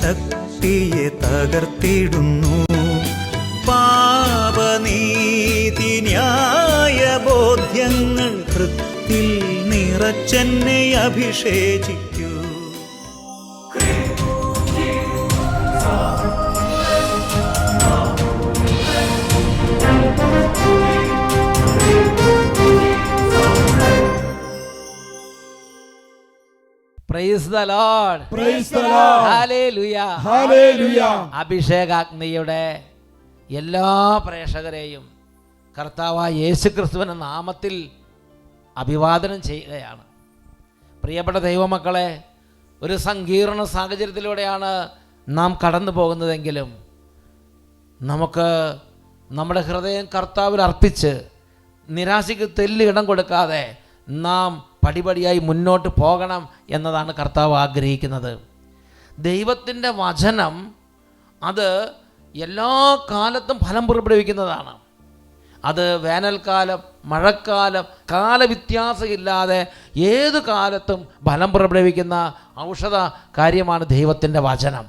ശക്തിയെ തകർത്തിടുന്നു. പാപനീതി ന്യായ ബോധ്യങ്ങൾ കൃത്തിൽ നിറച്ചെന്നെ അഭിഷേചിക്കൂ. അഭിഷേകാഗ്നിയുടെ എല്ലാ പ്രേക്ഷകരെയും കർത്താവായ യേശു ക്രിസ്തുവിന്റെ നാമത്തിൽ അഭിവാദനം ചെയ്യുകയാണ്. പ്രിയപ്പെട്ട ദൈവമക്കളെ ഒരു സങ്കീർണ സാഹചര്യത്തിലൂടെയാണ് നാം കടന്നു പോകുന്നതെങ്കിലും നമുക്ക് നമ്മുടെ ഹൃദയം കർത്താവിൽ അർപ്പിച്ച് നിരാശയ്ക്ക് തെല്ല് ഇടം കൊടുക്കാതെ നാം പടിപടിയായി മുന്നോട്ട് പോകണം എന്നതാണ് കർത്താവ് ആഗ്രഹിക്കുന്നത്. ദൈവത്തിന്റെ വചനം അത് എല്ലാ കാലത്തും ഫലം പുറപ്പെടുവിക്കുന്നതാണ്. അത് വേനൽക്കാലം മഴക്കാലം കാലവ്യത്യാസമില്ലാതെ ഏത് കാലത്തും ഫലം പുറപ്പെടുവിക്കുന്ന ഔഷധ കാര്യമാണ് ദൈവത്തിന്റെ വചനം.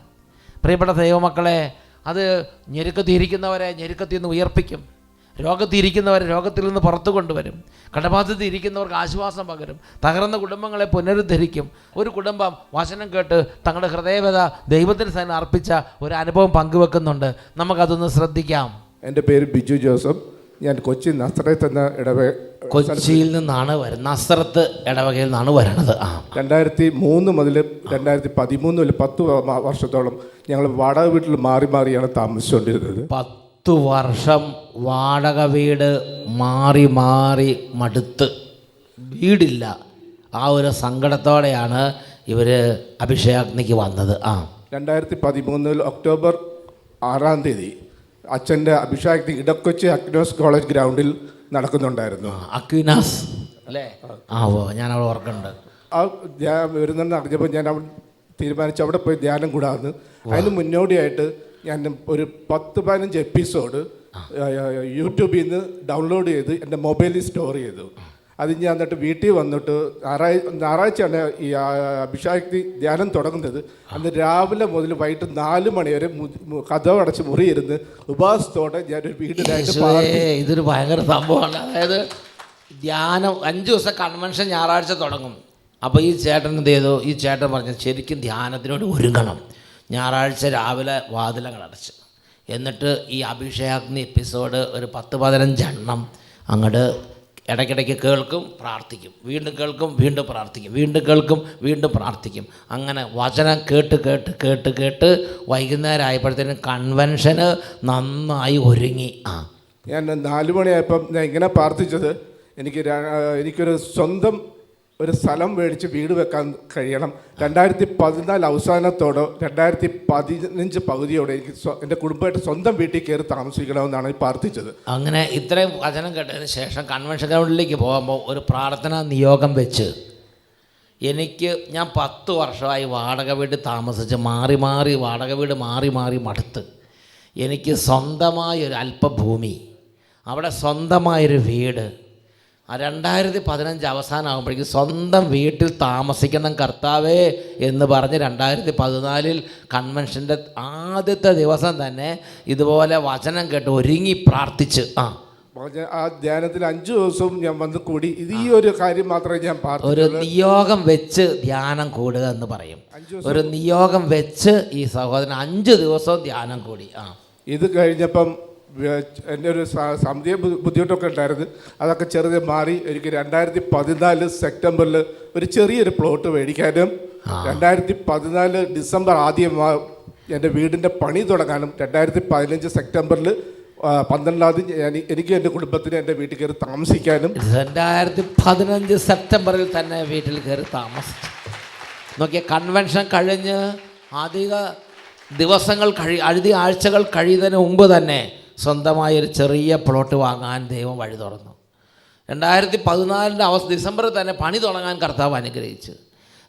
പ്രിയപ്പെട്ട ദൈവമക്കളെ അത് ഞെരുക്കത്തിയിരിക്കുന്നവരെ ഞെരുക്കത്തിൽ നിന്ന് ഉയർപ്പിക്കും. രോഗത്തിരിക്കുന്നവരെ രോഗത്തിൽ നിന്ന് പുറത്തു കൊണ്ടുവരും. കടബാധ്യത ഇരിക്കുന്നവർക്ക് ആശ്വാസം പകരും. തകർന്ന കുടുംബങ്ങളെ പുനരുദ്ധരിക്കും. ഒരു കുടുംബം വചനം കേട്ട് തങ്ങളുടെ ഹൃദയവത ദൈവത്തിന് തന്നെ അർപ്പിച്ച ഒരു അനുഭവം പങ്കുവെക്കുന്നുണ്ട്. നമുക്കതൊന്ന് ശ്രദ്ധിക്കാം. എന്റെ പേര് ബിജു ജോസഫ്. ഞാൻ കൊച്ചി നസ്രത്ത് എന്ന ഇടവേ കൊച്ചിയിൽ നിന്നാണ് വരുന്നത് നസ്രത്ത് ഇടവകയിൽ നിന്നാണ് വരുന്നത് ആ. രണ്ടായിരത്തി മൂന്ന് മുതൽ രണ്ടായിരത്തി പതിമൂന്ന് മുതൽ പത്ത് വർഷത്തോളം ഞങ്ങൾ വാടക വീട്ടിൽ മാറി മാറിയാണ് താമസിച്ചുകൊണ്ടിരുന്നത്. പത്തു വർഷം വാടക വീട് മാറി മാറി മടുത്ത്. വീടില്ല. ആ ഒരു സങ്കടത്തോടെയാണ് ഇവർ അഭിഷേകാഗ്നിക്ക് വന്നത്. ആ. രണ്ടായിരത്തി പതിമൂന്നിൽ ഒക്ടോബർ ആറാം തീയതി അച്ഛന്റെ അഭിഷേകാഗ്നി ഇടക്കൊച്ചി അക്നോസ് കോളേജ് ഗ്രൗണ്ടിൽ നടക്കുന്നുണ്ടായിരുന്നു. Aquinas Aquinas. അല്ലേ? ആ ഓ ഞാൻ അവിടെ ഓർക്കുന്നുണ്ട് ആ ധ്യാനം വരുന്നെന്ന് അറിഞ്ഞപ്പോൾ ഞാൻ അവിടെ തീരുമാനിച്ചു അവിടെ പോയി ധ്യാനം കൂടാമെന്ന് അതിന് മുന്നോടിയായിട്ട് ഞാൻ ഒരു പത്ത് പതിനഞ്ച് എപ്പിസോഡ് യൂട്യൂബിൽ നിന്ന് ഡൗൺലോഡ് ചെയ്ത് എന്റെ മൊബൈലിൽ സ്റ്റോർ ചെയ്തു. അത് ഞാൻ എന്നിട്ട് വീട്ടിൽ വന്നിട്ട് ഞായറാഴ്ച ഞായറാഴ്ചയാണ് ഈ അഭിഷാക്തി ധ്യാനം തുടങ്ങുന്നത്. അന്ന് രാവിലെ മുതൽ വൈകിട്ട് നാല് മണി വരെ കഥ അടച്ച് മുറിയിരുന്ന് ഉപവാസത്തോടെ ഞാനൊരു ഒരു വീട്ടിലായിട്ട് ഇതൊരു ഭയങ്കര സംഭവമാണ്. അതായത് ധ്യാനം അഞ്ച് ദിവസം കൺവെൻഷൻ ഞായറാഴ്ച തുടങ്ങും. അപ്പോൾ ഈ ചേട്ടൻ എന്ത് ചെയ്തു? ഈ ചേട്ടൻ പറഞ്ഞു ശരിക്കും ധ്യാനത്തിനോട് ഒരുങ്ങണം. ഞായറാഴ്ച രാവിലെ വാതിലങ്ങൾ അടച്ച്. എന്നിട്ട് ഈ അഭിഷേകാഗ്നി എപ്പിസോഡ് ഒരു പത്ത് പതിനഞ്ചെണ്ണം അങ്ങോട്ട് ഇടയ്ക്കിടയ്ക്ക് കേൾക്കും പ്രാർത്ഥിക്കും. വീണ്ടും കേൾക്കും വീണ്ടും പ്രാർത്ഥിക്കും. വീണ്ടും കേൾക്കും വീണ്ടും പ്രാർത്ഥിക്കും. അങ്ങനെ വചനം കേട്ട് കേട്ട് കേട്ട് കേട്ട് വൈകുന്നേരം ആയപ്പോഴത്തേനും കൺവെൻഷന് നന്നായി ഒരുങ്ങി. ആ. ഞാൻ നാല് മണിയായപ്പം ഞാൻ ഇങ്ങനെ പ്രാർത്ഥിച്ചത്. എനിക്ക് എനിക്കൊരു സ്വന്തം ഒരു സ്ഥലം മേടിച്ച് വീട് വെക്കാൻ കഴിയണം. രണ്ടായിരത്തി പതിനാല് അവസാനത്തോടോ രണ്ടായിരത്തി പതിനഞ്ച് പകുതിയോടെ എനിക്ക് എന്റെ കുടുംബമായിട്ട് സ്വന്തം വീട്ടിൽ കയറി താമസിക്കണമെന്നാണ് പ്രാർത്ഥിച്ചത്. അങ്ങനെ ഇത്രയും വചനം കേട്ടതിന് ശേഷം കൺവെൻഷൻ ഗ്രൗണ്ടിലേക്ക് പോകുമ്പോൾ ഒരു പ്രാർത്ഥനാ നിയോഗം വെച്ച് എനിക്ക് ഞാൻ പത്ത് വർഷമായി വാടക വീട് താമസിച്ച് മാറി മാറി വാടക വീട് മാറി മാറി മടുത്ത് എനിക്ക് സ്വന്തമായ ഒരു അല്പഭൂമി അവിടെ സ്വന്തമായൊരു വീട് ആ രണ്ടായിരത്തി പതിനഞ്ച് അവസാനമാകുമ്പോഴേക്കും സ്വന്തം വീട്ടിൽ താമസിക്കണം കർത്താവേ എന്ന് പറഞ്ഞ് രണ്ടായിരത്തി പതിനാലിൽ കൺവെൻഷന്റെ ആദ്യത്തെ ദിവസം തന്നെ ഇതുപോലെ വചനം കേട്ട് ഒരുങ്ങി പ്രാർത്ഥിച്ച്. ആ. ആ ധ്യാനത്തിൽ അഞ്ചു ദിവസവും ഞാൻ വന്ന് കൂടി. ഇത് ഈ ഒരു കാര്യം മാത്രമേ ഞാൻ ഒരു നിയോഗം വെച്ച് ധ്യാനം കൂടുക എന്ന് പറയും. ഒരു നിയോഗം വെച്ച് ഈ സഹോദരൻ അഞ്ചു ദിവസവും ധ്യാനം കൂടി. ആ. ഇത് കഴിഞ്ഞപ്പം എന്റെ ഒരു സമിതിയെ ബുദ്ധിമുട്ടൊക്കെ ഉണ്ടായിരുന്നു. അതൊക്കെ ചെറുതെ മാറി എനിക്ക് രണ്ടായിരത്തി പതിനാല് സെപ്റ്റംബറിൽ ഒരു ചെറിയൊരു പ്ലോട്ട് മേടിക്കാനും രണ്ടായിരത്തി പതിനാല് ഡിസംബർ ആദ്യം എന്റെ വീടിന്റെ പണി തുടങ്ങാനും രണ്ടായിരത്തി പതിനഞ്ച് സെപ്റ്റംബറിൽ പന്ത്രണ്ടാം തീയതി ഞാൻ എനിക്ക് എന്റെ കുടുംബത്തിന് എന്റെ വീട്ടിൽ കയറി താമസിക്കാനും രണ്ടായിരത്തി പതിനഞ്ച് സെപ്റ്റംബറിൽ തന്നെ വീട്ടിൽ കയറി താമസിച്ചു. നോക്കിയ കൺവെൻഷൻ കഴിഞ്ഞ് അധിക ദിവസങ്ങൾ കഴി അഴുതി ആഴ്ചകൾ കഴിയുന്നതിന് മുമ്പ് തന്നെ സ്വന്തമായി ഒരു ചെറിയ പ്ലോട്ട് വാങ്ങാൻ ദൈവം വഴി തുറന്നു. രണ്ടായിരത്തി പതിനാലിന്റെ അവസ്ഥ ഡിസംബറിൽ തന്നെ പണി തുടങ്ങാൻ കർത്താവ് അനുഗ്രഹിച്ചു.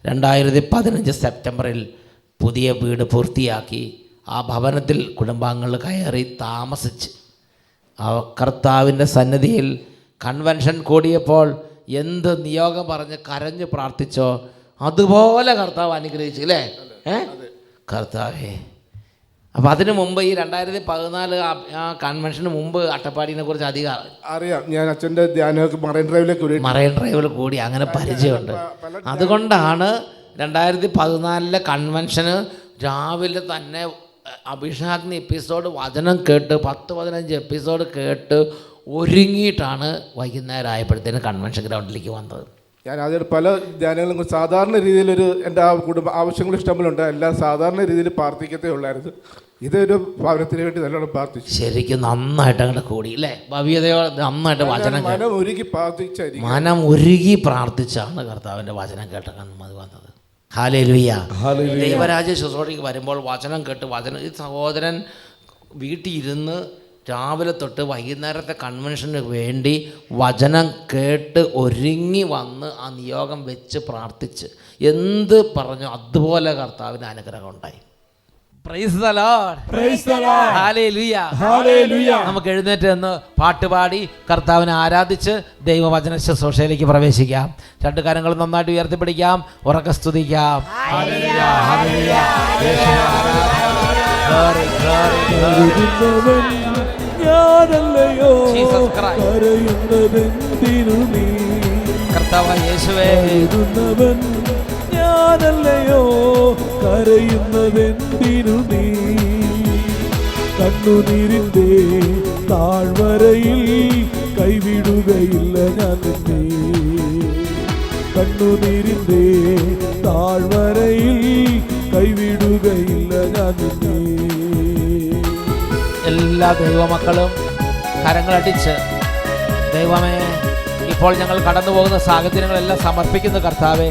രണ്ടായിരത്തി പതിനഞ്ച് സെപ്റ്റംബറിൽ പുതിയ വീട് പൂർത്തിയാക്കി ആ ഭവനത്തിൽ കുടുംബാംഗങ്ങൾ കയറി താമസിച്ച്. ആ കർത്താവിന്റെ സന്നിധിയിൽ കൺവെൻഷൻ കൂടിയപ്പോൾ എന്ത് നിയോഗം പറഞ്ഞ് കരഞ്ഞ് പ്രാർത്ഥിച്ചോ അതുപോലെ കർത്താവ് അനുഗ്രഹിച്ചു അല്ലേ? ഏ? കർത്താവേ അപ്പം അതിന് മുമ്പ് ഈ രണ്ടായിരത്തി പതിനാല് ആ കൺവെൻഷന് മുമ്പ് അട്ടപ്പാടിനെ കുറിച്ച് അധികം അറിയാം. ഞാൻ അച്ഛന്റെ ധ്യാനമൊക്കെ മറൈൻ ഡ്രൈവിലേക്ക് മറൈൻ ഡ്രൈവിൽ കൂടി അങ്ങനെ പരിചയമുണ്ട്. അതുകൊണ്ടാണ് രണ്ടായിരത്തി പതിനാലിലെ കൺവെൻഷന് രാവിലെ തന്നെ അഭിഷാഗ്നി എപ്പിസോഡ് വചനം കേട്ട് പത്ത് പതിനഞ്ച് എപ്പിസോഡ് കേട്ട് ഒരുങ്ങിയിട്ടാണ് വൈകുന്നേരം ആയപ്പോഴത്തേന് കൺവെൻഷൻ ഗ്രൗണ്ടിലേക്ക് വന്നത്. ഞാൻ അതിൽ പല ധ്യാനങ്ങളും സാധാരണ രീതിയിലൊരു എന്റെ ആ കുടുംബ ആവശ്യങ്ങൾ ഇഷ്ടംപോലുണ്ട്. എല്ലാം സാധാരണ രീതിയിൽ പ്രാർത്ഥിക്കത്തേ ഉള്ളായിരുന്നു. ഇതൊരു ഭവനത്തിന് വേണ്ടി നല്ലോണം പ്രാർത്ഥിച്ചു. ശരിക്കും നന്നായിട്ട് അങ്ങോട്ട് കൂടി അല്ലേ ഭവ്യതയോ നന്നായിട്ട് വചനം മനം ഒരുക്കി പ്രാർത്ഥിച്ചായിരിക്കും. മനം ഒരുകി പ്രാർത്ഥിച്ചാണ് കർത്താവിന്റെ വചനം കേട്ട മതി വന്നത്. ഹാലേലുയ്യ ദൈവരാജ ശുശ്രൂഷയ്ക്ക് വരുമ്പോൾ വചനം കേട്ട് വചനം ഈ സഹോദരൻ വീട്ടിൽ ഇരുന്ന് രാവിലെ തൊട്ട് വൈകുന്നേരത്തെ കൺവെൻഷന് വേണ്ടി വചനം കേട്ട് ഒരുങ്ങി വന്ന് ആ നിയോഗം വെച്ച് പ്രാർത്ഥിച്ച് എന്ത് പറഞ്ഞു അതുപോലെ കർത്താവിന് അനുഗ്രഹം ഉണ്ടായി. Praise the Lord. Hallelujah. നമുക്ക് എഴുന്നേറ്റ് നിന്ന് പാട്ടുപാടി കർത്താവിനെ ആരാധിച്ച് ദൈവവചന ശുശ്രൂഷയിലേക്ക് പ്രവേശിക്കാം. രണ്ട് കാര്യങ്ങൾ നന്നായിട്ട് ഉയർത്തിപ്പിടിക്കാം. ഉറക്ക സ്തുതിക്കാം. Glory, glory. ഞാനല്ലയോ കരയുന്നതെന്തിനു നീ? കർത്താവ് യേശുവേ. കരുതുന്നവൻ ഞാനല്ലയോ? കരയുന്നതെന്തിനു നീ? കണ്ണുനീരിന്റെ താഴ്വരയിൽ കൈവിടുകയില്ല ഞാൻ നിന്നെ. കണ്ണുനീരിന്റെ താഴ്വരയിൽ കൈവിടുകയില്ല ഞാൻ നിന്നെ. എല്ലാ ദൈവമക്കളും കരങ്ങളടിച്ച് ദൈവമേ ഇപ്പോൾ ഞങ്ങൾ കടന്നു പോകുന്ന സാഹചര്യങ്ങളെല്ലാം സമർപ്പിക്കുന്ന കർത്താവേ.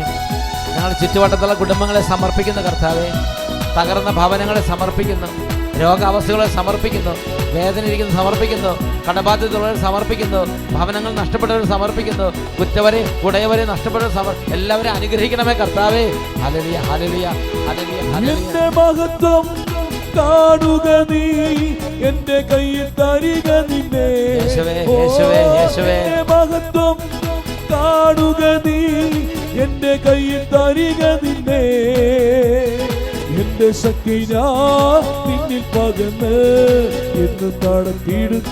ഞങ്ങൾ ചുറ്റുവട്ടത്തുള്ള കുടുംബങ്ങളെ സമർപ്പിക്കുന്ന കർത്താവേ. തകർന്ന ഭവനങ്ങളെ സമർപ്പിക്കുന്നു. രോഗാവസ്ഥകളെ സമർപ്പിക്കുന്നു. വേദനയിരിക്കുന്ന സമർപ്പിക്കുന്നു. കടബാധ്യതയുള്ളവരെ സമർപ്പിക്കുന്നു. ഭവനങ്ങൾ നഷ്ടപ്പെട്ടവരെ സമർപ്പിക്കുന്നു. കുറ്റവരെ ഉടയവരെ നഷ്ടപ്പെട്ടവരെ സമർ എല്ലാവരെയും അനുഗ്രഹിക്കണമേ കർത്താവേ. ഹലലിയ ഹലലിയ ഹലലിയ മഹത്വം കാണുക നീ. എന്റെ കയ്യിൽ തരിക നിന്നെ. മഹത്വം കാണുക നീ. എന്റെ കയ്യിൽ തരിക നിന്നെ. എന്റെ ശക്തി ഞാൻ നിന്നിൽ പകന്ന് എന്ന് നടത്തിയിടും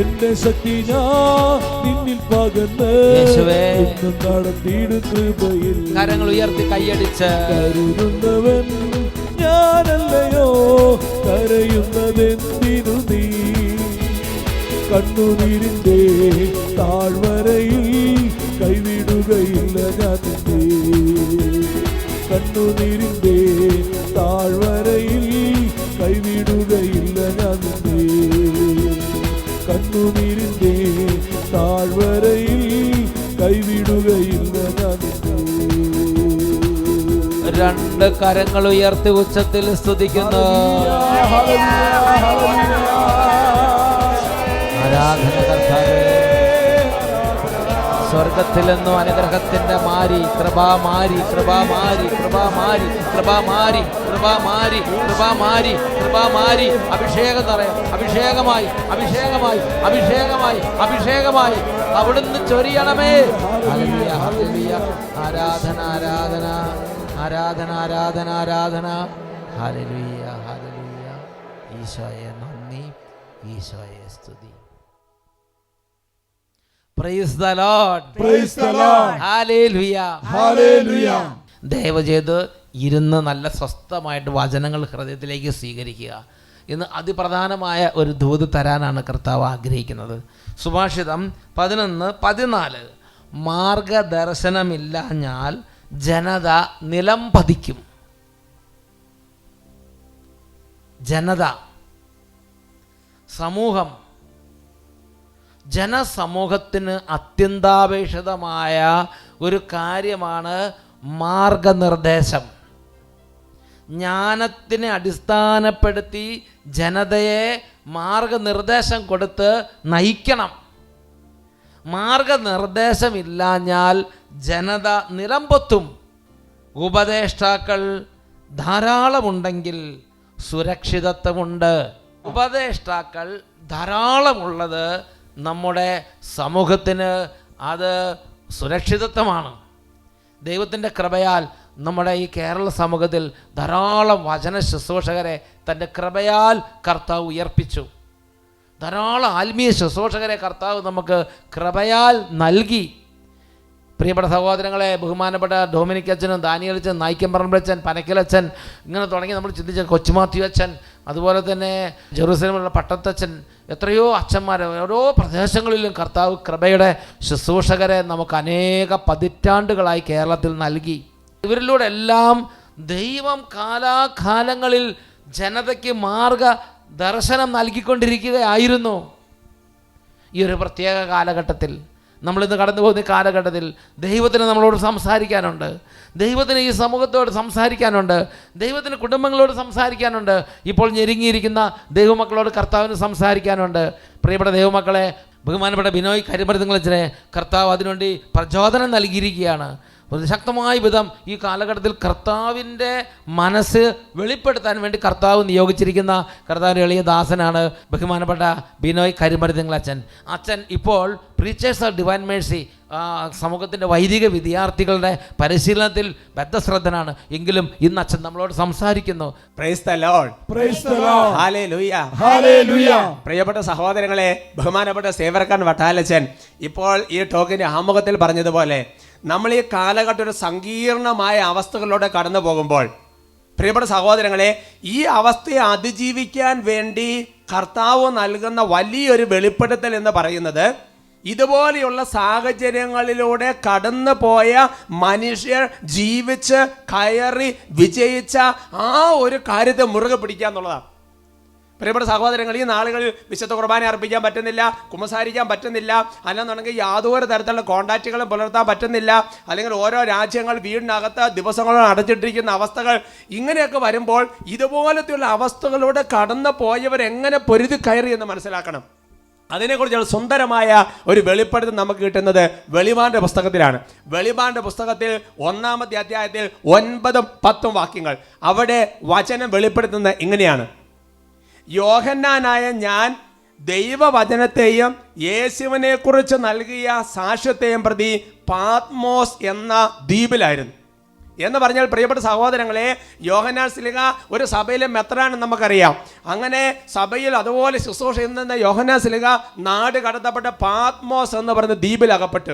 എന്റെ ശക്തി ഞാൻ നിന്നിൽ പകന്ന് എന്ന് നടത്തിയിടും കരങ്ങൾ ഉയർത്തി കൈയടിച്ച്. കരുതുന്നവൻ കണ്ണുനീരിന്റെ താഴ്വരയിൽ കൈവിടുകയില്ല ഞാൻ കണ്ണുനീരിന്റെ താഴ്വരയിൽ കൈവിടുകയില്ല ഞാൻ കണ്ണുനീരിന്റെ താഴ്വരയിൽ കൈവിടുകയില്ല ഞാൻ രണ്ട് കരങ്ങൾ ഉയർത്തി ഉച്ചത്തിൽ സ്തുതിക്കുന്നു. ആരാധന കർത്താവേ സ്വർഗത്തിൽ നിന്നും അനുഗ്രഹത്തിന്റെ മാരി കൃപാ മാരി കൃപാ മാരി കൃപാ മാരി കൃപാ മാരി അഭിഷേകം നിറയാം അഭിഷേകമായി അഭിഷേകമായി അഭിഷേകമായി അഭിഷേകമായി. അവിടുന്ന് ചൊരിയണമേ. ആരാധന ആരാധന ആരാധന ആരാധന ആരാധന. ഹല്ലേലൂയ ഹല്ലേലൂയ. ഈശോയെ നന്ദി ഈശോയെ സ്തുതി. Praise the lord praise the lord hallelujah hallelujah ദയവ് ചെയ്ത് ഇരുന്ന് നല്ല സ്വസ്ഥമായിട്ട് വചനങ്ങൾ ഹൃദയത്തിലേക്ക് സ്വീകരിക്കുക. ഇന്ന് അതിപ്രധാനമായ ഒരു ദൂത് തരാനാണ് കർത്താവ് ആഗ്രഹിക്കുന്നത്. സുഭാഷിതം പതിനൊന്ന് പതിനാല്. മാർഗദർശനമില്ലാഞ്ഞാൽ ജനത നിലം പതിക്കും. ജനത സമൂഹം ജനസമൂഹത്തിന് അത്യന്താപേക്ഷിതമായ ഒരു കാര്യമാണ് മാർഗനിർദ്ദേശം. ജ്ഞാനത്തിനെ അടിസ്ഥാനപ്പെടുത്തി ജനതയെ മാർഗനിർദ്ദേശം കൊടുത്ത് നയിക്കണം. മാർഗനിർദ്ദേശമില്ലാഞ്ഞാൽ ജനത നിലമ്പൊത്തും ഉപദേഷ്ടാക്കൾ ധാരാളമുണ്ടെങ്കിൽ സുരക്ഷിതത്വമുണ്ട്. ഉപദേഷ്ടാക്കൾ ധാരാളമുള്ളത് നമ്മുടെ സമൂഹത്തിന് അത് സുരക്ഷിതത്വമാണ്. ദൈവത്തിന്റെ കൃപയാൽ നമ്മുടെ ഈ കേരള സമൂഹത്തിൽ ധാരാളം വചന ശുശ്രൂഷകരെ തന്റെ കൃപയാൽ കർത്താവ് ഉയർപ്പിച്ചു. ധാരാളം ആത്മീയ ശുശ്രൂഷകരെ കർത്താവ് നമുക്ക് കൃപയാൽ നൽകി. പ്രിയപ്പെട്ട സഹോദരങ്ങളെ ബഹുമാനപ്പെട്ട ഡൊമിനിക് അച്ഛനും ദാനിയൽ അച്ഛൻ നായിക്കം പറമ്പച്ചൻ പനക്കലച്ഛൻ ഇങ്ങനെ തുടങ്ങി നമ്മൾ ചിന്തിച്ച കൊച്ചുമാത്യു അച്ഛൻ അതുപോലെ തന്നെ ജെറൂസലമുള്ള പട്ടത്തച്ഛൻ എത്രയോ അച്ഛന്മാർ ഓരോ പ്രദേശങ്ങളിലും കർത്താവ് കൃപയുടെ ശുശ്രൂഷകരെ നമുക്ക് അനേക പതിറ്റാണ്ടുകളായി കേരളത്തിൽ നൽകി. ഇവരിലൂടെ എല്ലാം ദൈവം കാലാകാലങ്ങളിൽ ജനതയ്ക്ക് മാർഗ ദർശനം നൽകിക്കൊണ്ടിരിക്കുകയായിരുന്നു. ഈ ഒരു പ്രത്യേക കാലഘട്ടത്തിൽ നമ്മളിന്ന് കടന്നു പോകുന്ന കാലഘട്ടത്തിൽ ദൈവത്തിന് നമ്മളോട് സംസാരിക്കാനുണ്ട്. ദൈവത്തിന് ഈ സമൂഹത്തോട് സംസാരിക്കാനുണ്ട്. ദൈവത്തിന് കുടുംബങ്ങളോട് സംസാരിക്കാനുണ്ട്. ഇപ്പോൾ ഞെരുങ്ങിയിരിക്കുന്ന ദൈവമക്കളോട് കർത്താവിന് സംസാരിക്കാനുണ്ട്. പ്രിയപ്പെട്ട ദൈവമക്കളെ ബഹുമാനപ്പെട്ട ബിനോയ് കരിമരുന്നങ്ങളെ കർത്താവ് അതിനുവേണ്ടി പ്രചോദനം നൽകിയിരിക്കുകയാണ്. ശക്തമായ വിധം ഈ കാലഘട്ടത്തിൽ കർത്താവിന്റെ മനസ്സ് വെളിപ്പെടുത്താൻ വേണ്ടി കർത്താവ് നിയോഗിച്ചിരിക്കുന്ന കർത്താവിന്റെ എളിയ ദാസനാണ് ബഹുമാനപ്പെട്ട ബിനോയ് കരിമരുതിങ്ങൾ അച്ഛൻ. അച്ഛൻ ഇപ്പോൾ പ്രീച്ചേഴ്സ് ഓഫ് ഡിവൈൻ മേഴ്സി സമൂഹത്തിന്റെ വൈദിക വിദ്യാർത്ഥികളുടെ പരിശീലനത്തിൽ ബദ്ധശ്രദ്ധനാണ്. എങ്കിലും ഇന്ന് അച്ഛൻ നമ്മളോട് സംസാരിക്കുന്നു. പ്രിയപ്പെട്ട സഹോദരങ്ങളെ ബഹുമാനപ്പെട്ട സേവർക്കാൻ വട്ടാലച്ചൻ ഇപ്പോൾ ഈ ടോക്കിന്റെ ആമുഖത്തിൽ പറഞ്ഞതുപോലെ നമ്മൾ ഈ കാലഘട്ടം ഒരു സങ്കീർണമായ അവസ്ഥകളിലൂടെ കടന്നു പോകുമ്പോൾ പ്രിയപ്പെട്ട സഹോദരങ്ങളെ ഈ അവസ്ഥയെ അതിജീവിക്കാൻ വേണ്ടി കർത്താവ് നൽകുന്ന വലിയൊരു വെളിപ്പെടുത്തൽ എന്ന് പറയുന്നത് ഇതുപോലെയുള്ള സാഹചര്യങ്ങളിലൂടെ കടന്നു പോയ മനുഷ്യർ ജീവിച്ച് കയറി വിജയിച്ച ആ ഒരു കാര്യത്തെ മുറുകെ പിടിക്കുക എന്നുള്ളതാണ്. പ്രിയപ്പെട്ട സഹോദരങ്ങൾ ഈ നാളുകളിൽ വിശുദ്ധ കുർബാന അർപ്പിക്കാൻ പറ്റുന്നില്ല കുമ്പസാരിക്കാൻ പറ്റുന്നില്ല അല്ലെന്നുണ്ടെങ്കിൽ യാതൊരു തരത്തിലുള്ള കോണ്ടാക്റ്റുകളും പുലർത്താൻ പറ്റുന്നില്ല അല്ലെങ്കിൽ ഓരോ രാജ്യങ്ങൾ വീടിനകത്ത് ദിവസങ്ങളോട് അടച്ചിട്ടിരിക്കുന്ന അവസ്ഥകൾ ഇങ്ങനെയൊക്കെ വരുമ്പോൾ ഇതുപോലത്തെയുള്ള അവസ്ഥകളിലൂടെ കടന്നു പോയവർ എങ്ങനെ പൊരുതി കയറി എന്ന് മനസ്സിലാക്കണം. അതിനെക്കുറിച്ചുള്ള സുന്ദരമായ ഒരു വെളിപ്പെടുത്തൽ നമുക്ക് കിട്ടുന്നത് വെളിമാന്റെ പുസ്തകത്തിലാണ്. വെളിമാന്റെ പുസ്തകത്തിൽ ഒന്നാമത്തെ അധ്യായത്തിൽ ഒൻപതും പത്തും വാക്യങ്ങൾ. അവിടെ വചനം വെളിപ്പെടുത്തുന്നത് ഇങ്ങനെയാണ്. യോഹന്നാനായ ഞാൻ ദൈവവചനത്തെയും യേശുവിനെ കുറിച്ച് നൽകിയ സാക്ഷ്യത്തെയും പ്രതി പാത്മോസ് എന്ന ദ്വീപിലായിരുന്നു. എന്ന് പറഞ്ഞാൽ പ്രിയപ്പെട്ട സഹോദരങ്ങളെ യോഹന്നാൻ സ്ലിഹ ഒരു സഭയിലെ മെത്രാണെന്ന് നമുക്കറിയാം. അങ്ങനെ സഭയിൽ അതുപോലെ ശുശ്രൂഷ ചെയ്യുന്ന യോഹന്നാൻ സ്ലിഹ നാട് കടത്തപ്പെട്ട പാത്മോസ് എന്ന് പറയുന്ന ദ്വീപിൽ അകപ്പെട്ടു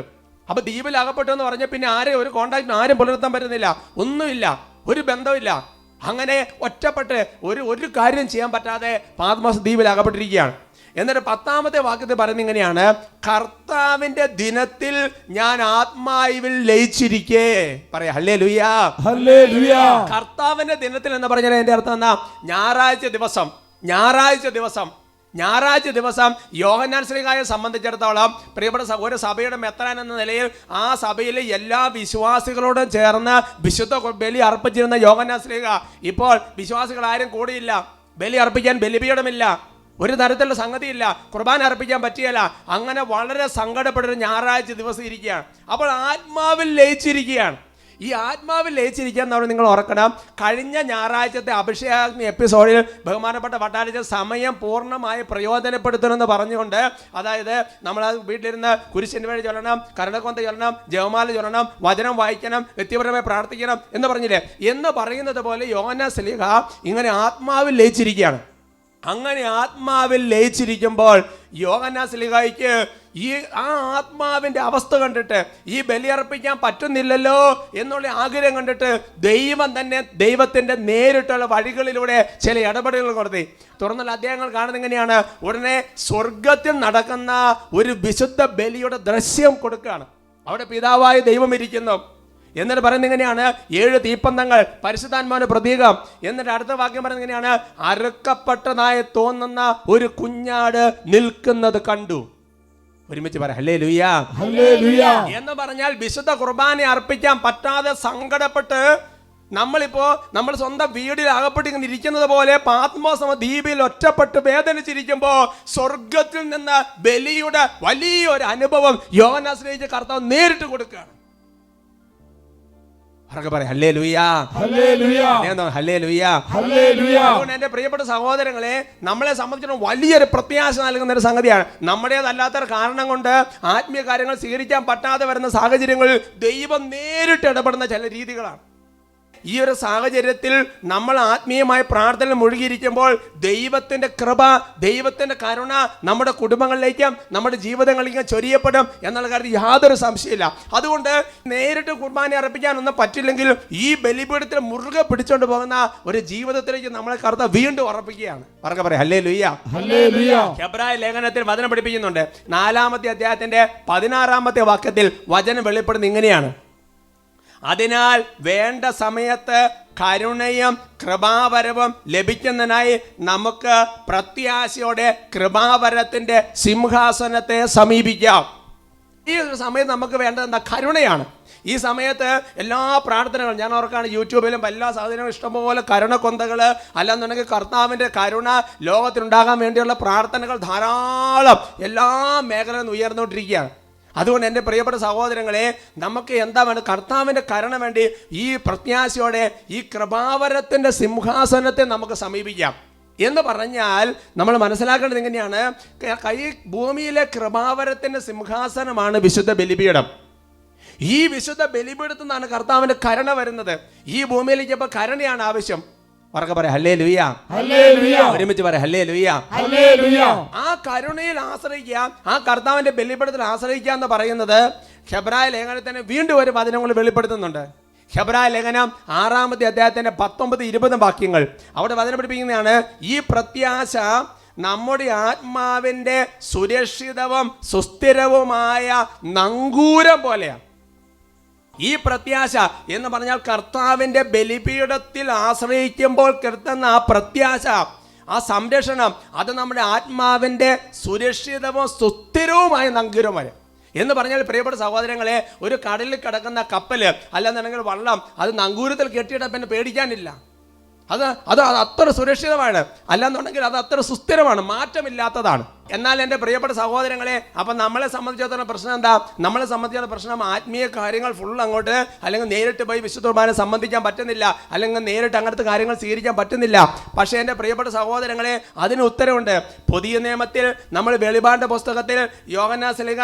അപ്പൊ ദ്വീപിൽ അകപ്പെട്ടു എന്ന് പറഞ്ഞാൽ പിന്നെ ആരെയും ഒരു കോണ്ടാക്ട് ആരും പുലർത്താൻ പറ്റുന്നില്ല. ഒന്നുമില്ല. ഒരു ബന്ധമില്ല അങ്ങനെ ഒറ്റപ്പെട്ട് ഒരു ഒരു കാര്യം ചെയ്യാൻ പറ്റാതെ പാത്മസ് ദ്വീപിൽ അകപ്പെട്ടിരിക്കുകയാണ്. എന്നിട്ട് പത്താമത്തെ വാക്യത്തിൽ പറയുന്നത് ഇങ്ങനെയാണ്. കർത്താവിന്റെ ദിനത്തിൽ ഞാൻ ആത്മാവിൽ ലയിച്ചിരിക്കേ. പറയാ. ഹല്ലേ ലുയാ ഹല്ലേ ലുയാ കർത്താവിന്റെ ദിനത്തിൽ എന്ന് പറഞ്ഞാൽ എന്റെ അർത്ഥം എന്താ? ഞായറാഴ്ച ദിവസം. ഞായറാഴ്ച ദിവസം. ഞായറാഴ്ച ദിവസം യോഹന്നാൻ ശ്രീകായെ സംബന്ധിച്ചിടത്തോളം പ്രിയപ്പെട്ട ഒരു സഭയുടെ മെത്രാൻ എന്ന നിലയിൽ ആ സഭയിലെ എല്ലാ വിശ്വാസികളോടും ചേർന്ന് വിശുദ്ധ ബലി അർപ്പിച്ചിരുന്ന യോഹന്നാൻ ശ്രീക ഇപ്പോൾ വിശ്വാസികൾ ആരും കൂടിയില്ല. ബലി അർപ്പിക്കാൻ ബലിപീഠമില്ല. ഒരു തരത്തിലുള്ള സംഗതിയില്ല. കുർബാന അർപ്പിക്കാൻ പറ്റിയല്ല. അങ്ങനെ വളരെ സങ്കടപ്പെട്ടൊരു ഞായറാഴ്ച ദിവസം ഇരിക്കുകയാണ്. അപ്പോൾ ആത്മാവിൽ ലയിച്ചിരിക്കുകയാണ്. ഈ ആത്മാവിൽ പറഞ്ഞാൽ നിങ്ങൾ ഓർക്കണം. കഴിഞ്ഞ ഞായറാഴ്ചത്തെ അഭിഷേകാഗ്നി എപ്പിസോഡിൽ ബഹുമാനപ്പെട്ട വട്ടാരച്ച സമയം പൂർണമായി പ്രയോജനപ്പെടുത്തണമെന്ന് പറഞ്ഞുകൊണ്ട് അതായത് നമ്മൾ വീട്ടിലിരുന്ന് കുരിശിന്റെ വഴി ചൊല്ലണം കരണക്കൊന്ത ചൊല്ലണം ജവമാല ചൊല്ലണം വചനം വായിക്കണം വ്യക്തിപരമായി പ്രാർത്ഥിക്കണം എന്ന് പറഞ്ഞില്ലേ? എന്ന് പറയുന്നത് പോലെ യോന സ്ലിഹ ഇങ്ങനെ ആത്മാവിൽ ലയിച്ചിരിക്കുകയാണ്. അങ്ങനെ ആത്മാവിൽ ലയിച്ചിരിക്കുമ്പോൾ യോഗനാസ്ലിഹായിക്ക് ഈ ആ ആത്മാവിന്റെ അവസ്ഥ കണ്ടിട്ട് ഈ ബലിയർപ്പിക്കാൻ പറ്റുന്നില്ലല്ലോ എന്നുള്ള ആഗ്രഹം കണ്ടിട്ട് ദൈവം തന്നെ ദൈവത്തിന്റെ നേരിട്ടുള്ള വഴികളിലൂടെ ചില ഇടപെടലുകൾ കൊടുത്തി തുറന്നുള്ള അദ്ദേഹങ്ങൾ കാണുന്നത് എങ്ങനെയാണ്? ഉടനെ സ്വർഗത്തിൽ നടക്കുന്ന ഒരു വിശുദ്ധ ബലിയുടെ ദൃശ്യം കൊടുക്കുകയാണ്. അവിടെ പിതാവായ ദൈവം ഇരിക്കുന്നു. എന്നിട്ട് പറയുന്നത് എങ്ങനെയാണ്? ഏഴ് തീപ്പന്തങ്ങൾ പരിശുദ്ധാത്മാവിന്റെ പ്രതീകം. എന്നിട്ട് അടുത്ത വാക്യം പറയുന്നത് എങ്ങനെയാണ്? അറുക്കപ്പെട്ടതായി തോന്നുന്ന ഒരു കുഞ്ഞാട് നിൽക്കുന്നത് കണ്ടു. ഒരുമിച്ച് പറ എന്ന് പറഞ്ഞാൽ വിശുദ്ധ കുർബാന അർപ്പിക്കാൻ പറ്റാതെ സങ്കടപ്പെട്ട് നമ്മളിപ്പോ നമ്മൾ സ്വന്തം വീടിൽ അകപ്പെട്ടിങ്ങനെ ഇരിക്കുന്നത് പോലെ പാത്മോസമ ദ്വീപിൽ ഒറ്റപ്പെട്ട് വേദനിച്ചിരിക്കുമ്പോ സ്വർഗത്തിൽ നിന്ന് ബലിയുടെ വലിയൊരു അനുഭവം യോഗനാശ്രയിച്ച് കർത്താവ് നേരിട്ട് കൊടുക്കുകയാണ്. അതുകൊണ്ട് എന്റെ പ്രിയപ്പെട്ട സഹോദരങ്ങളെ നമ്മളെ സംബന്ധിച്ചിടത്തോളം വലിയൊരു പ്രത്യാശ നൽകുന്ന ഒരു സംഗതിയാണ്. നമ്മുടേതല്ലാത്ത കാരണം കൊണ്ട് ആത്മീയ കാര്യങ്ങൾ സ്വീകരിക്കാൻ പറ്റാതെ വരുന്ന സാഹചര്യങ്ങളിൽ ദൈവം നേരിട്ട് ഇടപെടുന്ന ചില രീതികളാണ്. ഈ ഒരു സാഹചര്യത്തിൽ നമ്മൾ ആത്മീയമായ പ്രാർത്ഥന മുഴുകിയിരിക്കുമ്പോൾ ദൈവത്തിന്റെ കൃപ ദൈവത്തിന്റെ കരുണ നമ്മുടെ കുടുംബങ്ങളിലേക്കും നമ്മുടെ ജീവിതങ്ങളിലേക്കും ചൊരിയപ്പെടും എന്നുള്ള കാര്യത്തിൽ യാതൊരു സംശയമില്ല. അതുകൊണ്ട് നേരിട്ട് കുർബാന അർപ്പിക്കാനൊന്നും പറ്റില്ലെങ്കിൽ ഈ ബലിപീഠത്തിൽ മുറുകെ പിടിച്ചുകൊണ്ട് പോകുന്ന ഒരു ജീവിതത്തിലേക്ക് നമ്മളെ കറുത്ത വീണ്ടും ഉറപ്പിക്കുകയാണ്. പറഞ്ഞ പറയാം അല്ലേ ലുയ്യ ഹെബ്രായ ലേഖനത്തിൽ വചനം പഠിപ്പിക്കുന്നുണ്ട്. നാലാമത്തെ അധ്യായത്തിന്റെ പതിനാറാമത്തെ വാക്യത്തിൽ വചനം വെളിപ്പെടുന്ന ഇങ്ങനെയാണ്. അതിനാൽ വേണ്ട സമയത്ത് കരുണയും കൃപാവരവും ലഭിക്കുന്നതിനായി നമുക്ക് പ്രത്യാശയോടെ കൃപാവരത്തിന്റെ സിംഹാസനത്തെ സമീപിക്കാം. ഈ ഒരു സമയത്ത് നമുക്ക് വേണ്ടത് എന്താ? കരുണയാണ്. ഈ സമയത്ത് എല്ലാ പ്രാർത്ഥനകളും ഞാൻ ഓർക്കാണ് യൂട്യൂബിലും എല്ലാ സാധനങ്ങളും ഇഷ്ടംപോലെ കരുണ കൊന്തകൾ അല്ലാന്നുണ്ടെങ്കിൽ കർത്താവിന്റെ കരുണ ലോകത്തിനുണ്ടാകാൻ വേണ്ടിയുള്ള പ്രാർത്ഥനകൾ ധാരാളം എല്ലാ മേഖലയിലും ഉയർന്നുകൊണ്ടിരിക്കുകയാണ്. അതുകൊണ്ട് എന്റെ പ്രിയപ്പെട്ട സഹോദരങ്ങളെ നമുക്ക് എന്താ വേണ്ടത്? കർത്താവിന്റെ കരുണ വേണ്ടി ഈ പ്രത്യാശയോടെ ഈ കൃപാവരത്തിന്റെ സിംഹാസനത്തെ നമുക്ക് സമീപിക്കാം. എന്ന് പറഞ്ഞാൽ നമ്മൾ മനസ്സിലാക്കേണ്ടത് എങ്ങനെയാണ്? കൈ ഭൂമിയിലെ കൃപാവരത്തിന്റെ സിംഹാസനമാണ് വിശുദ്ധ ബലിപീഠം. ഈ വിശുദ്ധ ബലിപീഠത്തിൽ നിന്നാണ് കർത്താവിന്റെ കരുണ വരുന്നത്. ഈ ഭൂമിയിലേക്ക് ഇപ്പോൾ കരുണയാണ് ആവശ്യം. ഉറക്കെ പറയാം ഹല്ലേ ലുയ്യ ഒരുമിച്ച് പറയാം ഹല്ലേ ലുയ്യ ആ കരുണയിൽ ആശ്രയിക്കുക ആ കർത്താവിന്റെ ബലിപീഠത്തിൽ ആശ്രയിക്കുക എന്ന് പറയുന്നത് ഹെബ്രായ തന്നെ വീണ്ടും ഒരു വചനങ്ങൾ വെളിപ്പെടുത്തുന്നുണ്ട്. ഹെബ്രായ ലേഖനം ആറാമത്തെ അദ്ദേഹത്തിന്റെ പത്തൊമ്പത് ഇരുപതും വാക്യങ്ങൾ. അവിടെ വചനം പഠിപ്പിക്കുന്നതാണ് ഈ പ്രത്യാശ നമ്മുടെ ആത്മാവിന്റെ സുരക്ഷിതവും സുസ്ഥിരവുമായ നങ്കൂരം പോലെയാണ് ഈ പ്രത്യാശ എന്ന് പറഞ്ഞാൽ കർത്താവിന്റെ ബലിപീഠത്തിൽ ആശ്രയിക്കുമ്പോൾ കിട്ടുന്ന ആ പ്രത്യാശ ആ സംരക്ഷണം അത് നമ്മുടെ ആത്മാവിന്റെ സുരക്ഷിതവും സുസ്ഥിരവുമായ നങ്കുരമായ എന്ന് പറഞ്ഞാൽ പ്രിയപ്പെട്ട സഹോദരങ്ങളെ ഒരു കടലിൽ കിടക്കുന്ന കപ്പൽ അല്ലെന്നുണ്ടെങ്കിൽ വള്ളം അത് നങ്കൂരത്തിൽ കെട്ടിയിട്ട പിന്നെ പേടിക്കാനില്ല. അത് അത് അത് അത്ര സുരക്ഷിതമാണ്. അല്ലാന്നുണ്ടെങ്കിൽ അത് അത്ര സുസ്ഥിരമാണ്. മാറ്റമില്ലാത്തതാണ്. എന്നാൽ എന്റെ പ്രിയപ്പെട്ട സഹോദരങ്ങളെ അപ്പം നമ്മളെ സംബന്ധിച്ചിടത്തോളം പ്രശ്നം എന്താ? നമ്മളെ സംബന്ധിച്ചിടത്തോളം പ്രശ്നം ആത്മീയ കാര്യങ്ങൾ ഫുൾ അങ്ങോട്ട് അല്ലെങ്കിൽ നേരിട്ട് പോയി വിശുദ്ധ സംബന്ധിക്കാൻ പറ്റുന്നില്ല. അല്ലെങ്കിൽ നേരിട്ട് അങ്ങനത്തെ കാര്യങ്ങൾ സ്വീകരിക്കാൻ പറ്റുന്നില്ല. പക്ഷേ എന്റെ പ്രിയപ്പെട്ട സഹോദരങ്ങളെ അതിന് ഉത്തരവുണ്ട്. പുതിയ നിയമത്തിൽ നമ്മൾ വെളിപാണ്ട പുസ്തകത്തിൽ യോഗനാസലിക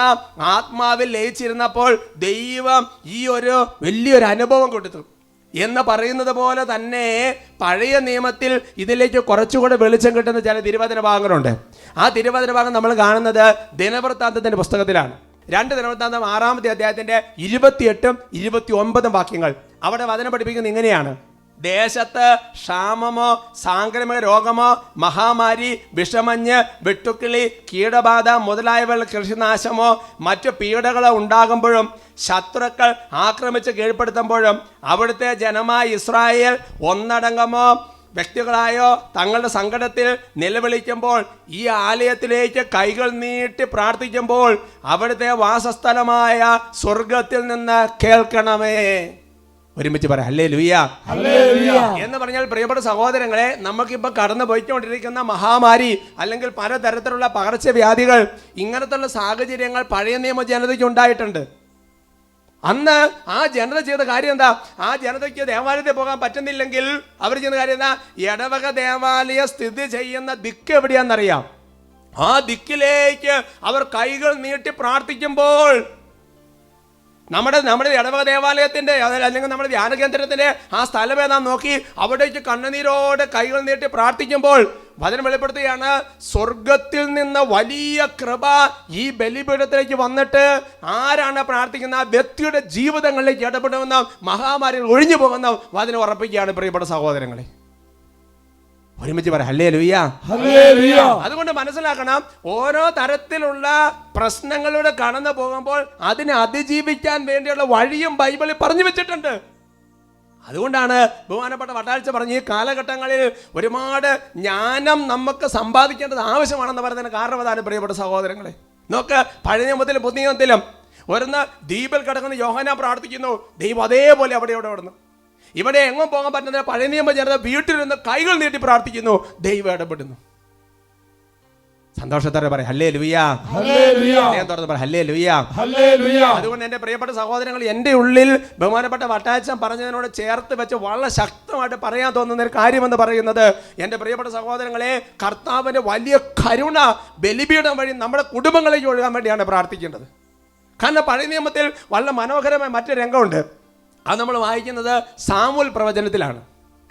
ആത്മാവിൽ ലയിച്ചിരുന്നപ്പോൾ ദൈവം ഈ ഒരു വലിയൊരു അനുഭവം കൊടുത്തു. എന്ന് പറയുന്നത് പോലെ തന്നെ പഴയ നിയമത്തിൽ ഇതിലേക്ക് കുറച്ചുകൂടെ വെളിച്ചം കിട്ടുന്ന ചില തിരുവചന ഭാഗങ്ങളുണ്ട്. ആ തിരുവചന ഭാഗം നമ്മൾ കാണുന്നത് ദിനവൃത്താന്തത്തിന്റെ പുസ്തകത്തിലാണ്. രണ്ട് ദിനവൃത്താന്തം ആറാമത്തെ അദ്ദേഹത്തിന്റെ ഇരുപത്തിയെട്ടും ഇരുപത്തി ഒമ്പതും വാക്യങ്ങൾ. അവിടെ വചനം പഠിപ്പിക്കുന്നത് ഇങ്ങനെയാണ്. ദേശത്ത് ക്ഷാമമോ സാംക്രമിക രോഗമോ മഹാമാരി വിഷമഞ്ഞ് വെട്ടുക്കിളി കീടബാധ മുതലായവ കൃഷിനാശമോ മറ്റു പീഡകളോ ഉണ്ടാകുമ്പോഴും ശത്രുക്കൾ ആക്രമിച്ച് കീഴ്പ്പെടുത്തുമ്പോഴും അവിടുത്തെ ജനമായ ഇസ്രായേൽ ഒന്നടങ്കമോ വ്യക്തികളായോ തങ്ങളുടെ സങ്കടത്തിൽ നിലവിളിക്കുമ്പോൾ ഈ ആലയത്തിലേക്ക് കൈകൾ നീട്ടി പ്രാർത്ഥിക്കുമ്പോൾ അവിടുത്തെ വാസസ്ഥലമായ സ്വർഗത്തിൽ നിന്ന് കേൾക്കണമേ. ഒരുമിച്ച് പറയാം അല്ലേ ലുയ്യ എന്ന് പറഞ്ഞാൽ പ്രിയപ്പെട്ട സഹോദരങ്ങളെ നമുക്കിപ്പോൾ കടന്നു പോയിക്കൊണ്ടിരിക്കുന്ന മഹാമാരി അല്ലെങ്കിൽ പലതരത്തിലുള്ള പകർച്ചവ്യാധികൾ ഇങ്ങനത്തുള്ള സാഹചര്യങ്ങൾ പഴയ നിയമ ജനതയ്ക്ക് ഉണ്ടായിട്ടുണ്ട്. അന്ന് ആ ജനത ചെയ്ത കാര്യം എന്താ? ആ ജനതയ്ക്ക് ദേവാലയത്തിൽ പോകാൻ പറ്റുന്നില്ലെങ്കിൽ അവർ ചെയ്യുന്ന കാര്യം എന്താ? ഇടവക ദേവാലയ സ്ഥിതി ചെയ്യുന്ന ദിക്ക് എവിടെയാണെന്നറിയാം. ആ ദിക്കിലേക്ക് അവർ കൈകൾ നീട്ടി പ്രാർത്ഥിക്കുമ്പോൾ നമ്മുടെ നമ്മുടെ ഇടവക ദേവാലയത്തിന്റെ അല്ലെങ്കിൽ നമ്മുടെ ധ്യാന കേന്ദ്രത്തിന്റെ ആ സ്ഥലം ഏതാ നോക്കി അവിടേക്ക് കണ്ണുനീരോടെ കൈകൾ നീട്ടി പ്രാർത്ഥിക്കുമ്പോൾ വചനം വെളിപ്പെടുത്തുകയാണ് സ്വർഗത്തിൽ നിന്ന് വലിയ കൃപ ഈ ബലിപീഠത്തിലേക്ക് വന്നിട്ട് ആരാണ് പ്രാർത്ഥിക്കുന്ന ആ വ്യക്തിയുടെ ജീവിതങ്ങളിലേക്ക് ഇടപെടുമെന്ന മഹാമാരികൾ ഒഴിഞ്ഞു പോകുന്ന വചനം ഉറപ്പിക്കുകയാണ് പ്രിയപ്പെട്ട സഹോദരങ്ങളെ. ഒരുമിച്ച് പറയാം ഹല്ലേ ലുയ്യ അതുകൊണ്ട് മനസ്സിലാക്കണം ഓരോ തരത്തിലുള്ള പ്രശ്നങ്ങളിലൂടെ കടന്നു പോകുമ്പോൾ അതിനെ അതിജീവിക്കാൻ വേണ്ടിയുള്ള വഴിയും ബൈബിളിൽ പറഞ്ഞു വെച്ചിട്ടുണ്ട്. അതുകൊണ്ടാണ് ബഹുമാനപ്പെട്ട വട്ടാഴ്ച പറഞ്ഞ് ഈ കാലഘട്ടങ്ങളിൽ ഒരുപാട് ജ്ഞാനം നമുക്ക് സമ്പാദിക്കേണ്ടത് ആവശ്യമാണെന്ന് പറയുന്നതിന് കാരണം അതാണ് പ്രിയപ്പെട്ട സഹോദരങ്ങളെ. നോക്ക് പഴയ നിയമത്തിലും പുതിയ നിയമത്തിലും ഒരുന്ന് ദ്വീപിൽ കിടക്കുന്ന യോഹന പ്രാർത്ഥിക്കുന്നു ദൈവം അതേപോലെ അവിടെ ഇവിടെ ഓടുന്നു ഇവിടെ എങ്ങും പോകാൻ പറ്റുന്ന പഴയ നിയമ ജനത വീട്ടിലിരുന്ന് കൈകൾ നീട്ടി പ്രാർത്ഥിക്കുന്നു. ദൈവം ഇടപെടുന്നു. സന്തോഷത്തോടെ പറയാം ഹല്ലേ ലുയാ തുറന്ന് പറയാം ഹല്ലേ ലുയാ അതുകൊണ്ട് എന്റെ പ്രിയപ്പെട്ട സഹോദരങ്ങൾ എന്റെ ഉള്ളിൽ ബഹുമാനപ്പെട്ട വട്ടാച്ചൻ പറഞ്ഞതിനോട് ചേർത്ത് വെച്ച് വളരെ ശക്തമായിട്ട് പറയാൻ തോന്നുന്ന ഒരു കാര്യമെന്ന് പറയുന്നത് എന്റെ പ്രിയപ്പെട്ട സഹോദരങ്ങളെ കർത്താവിന്റെ വലിയ കരുണ ബലിപീഠം വഴി നമ്മുടെ കുടുംബങ്ങളിലേക്ക് ഒഴുകാൻ വേണ്ടിയാണ് പ്രാർത്ഥിക്കേണ്ടത്. കാരണം പഴയ നിയമത്തിൽ വളരെ മനോഹരമായ മറ്റൊരു രംഗമുണ്ട്. അത് നമ്മൾ വായിക്കുന്നത് സാമുൽ പ്രവചനത്തിലാണ്.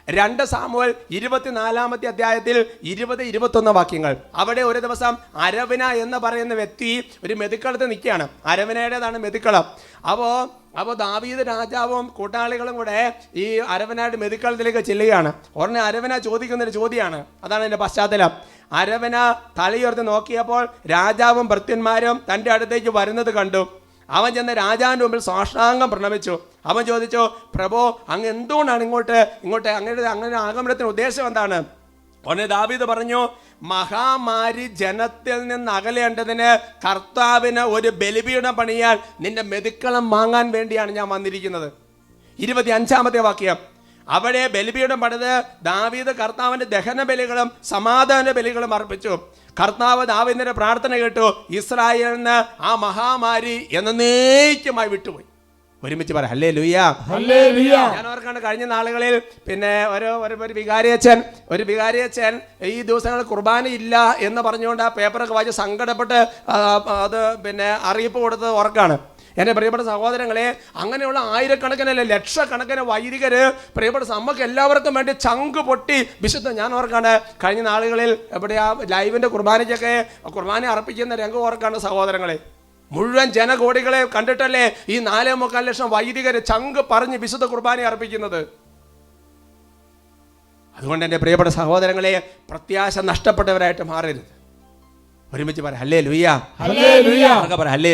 രണ്ട് സാമുവൽ ഇരുപത്തിനാലാമത്തെ അധ്യായത്തിൽ ഇരുപത് ഇരുപത്തൊന്ന് വാക്യങ്ങൾ. അവിടെ ഒരു ദിവസം അരവിന എന്ന് പറയുന്ന വ്യക്തി ഒരു മെതുക്കളത്ത് നിൽക്കുകയാണ്. അരവിനയുടേതാണ് മെതുക്കളം. അപ്പോൾ അപ്പോൾ ദാവീദ് രാജാവും കൂട്ടാളികളും കൂടെ ഈ അരവനായിട്ട് മെതുക്കളത്തിലേക്ക് ചെല്ലുകയാണ്. ഉടനെ അരവന ചോദിക്കുന്നൊരു ചോദ്യമാണ്. അതാണ് എന്റെ പശ്ചാത്തലം. അരവന തലയുയർത്തി നോക്കിയപ്പോൾ രാജാവും ഭൃത്യന്മാരും തന്റെ അടുത്തേക്ക് വരുന്നത് കണ്ടു. അവൻ ചെന്ന് രാജാവിന്റെ മുമ്പിൽ സാഷ്ടാംഗം പ്രണമിച്ചു. അവൻ ചോദിച്ചു പ്രഭോ അങ്ങ് എന്തുകൊണ്ടാണ് ഇങ്ങോട്ട് ഇങ്ങോട്ട് അങ്ങനെ അങ്ങനെ ആഗമനത്തിന് ഉദ്ദേശം എന്താണ്? ഉടനെ ദാവീദ് പറഞ്ഞു മഹാമാരി ജനത്തിൽ നിന്ന് അകലേണ്ടതിന് കർത്താവിന് ഒരു ബലിപീഠം പണിയാൻ നിന്റെ മെതുക്കളം വാങ്ങാൻ വേണ്ടിയാണ് ഞാൻ വന്നിരിക്കുന്നത്. ഇരുപത്തി അഞ്ചാമത്തെ വാക്യം അവിടെ ബലിപീഠം പണിത് ദാവീദ് കർത്താവിന്റെ ദഹന ബലികളും സമാധാന ബലികളും അർപ്പിച്ചു. കർത്താവ് ദാവീദിന്റെ പ്രാർത്ഥന കേട്ടു ഇസ്രായേലിന് ആ മഹാമാരി എന്നേക്കുമായി വിട്ടുപോയി. ഒരുമിച്ച് പറ ഹല്ലേ ലുയ്യ ഹല്ലേലൂയ ഞാൻ ഓർക്കാണ് കഴിഞ്ഞ നാളുകളിൽ പിന്നെ ഒരു ഒരു വികാരിയച്ഛൻ ഒരു വികാരിയച്ഛൻ ഈ ദിവസങ്ങൾ കുർബാന ഇല്ല എന്ന് പറഞ്ഞുകൊണ്ട് ആ പേപ്പറൊക്കെ വായിച്ച് സങ്കടപ്പെട്ട് അത് പിന്നെ അറിയിപ്പ് കൊടുത്തത് ഓർക്കാണ്. എന്റെ പ്രിയപ്പെട്ട സഹോദരങ്ങളെ അങ്ങനെയുള്ള ആയിരക്കണക്കിനല്ല ലക്ഷക്കണക്കിന് വൈദികര് പ്രിയപ്പെട്ട നമുക്ക് എല്ലാവർക്കും വേണ്ടി ചങ്ക് പൊട്ടി വിശുദ്ധ ഞാൻ ഓർക്കാണ്. കഴിഞ്ഞ നാളുകളിൽ എവിടെയാ ലൈവിന്റെ കുർബാനയ്ക്കൊക്കെ കുർബാന അർപ്പിക്കുന്ന രംഗം ഓർക്കാണ് സഹോദരങ്ങളെ. മുഴുവൻ ജനകോടികളെ കണ്ടിട്ടല്ലേ ഈ നാലേ മുക്കാൽ ലക്ഷം വൈദികര് ചങ്ക് പറഞ്ഞ് വിശുദ്ധ കുർബാന അർപ്പിക്കുന്നത്? അതുകൊണ്ട് എന്റെ പ്രിയപ്പെട്ട സഹോദരങ്ങളെ പ്രത്യാശ നഷ്ടപ്പെട്ടവരായിട്ട് മാറരുത്. ഒരുമിച്ച് പറ ഹല്ലേ ലുയ്യ ഹല്ലേലൂയ. പറ ഹല്ലേ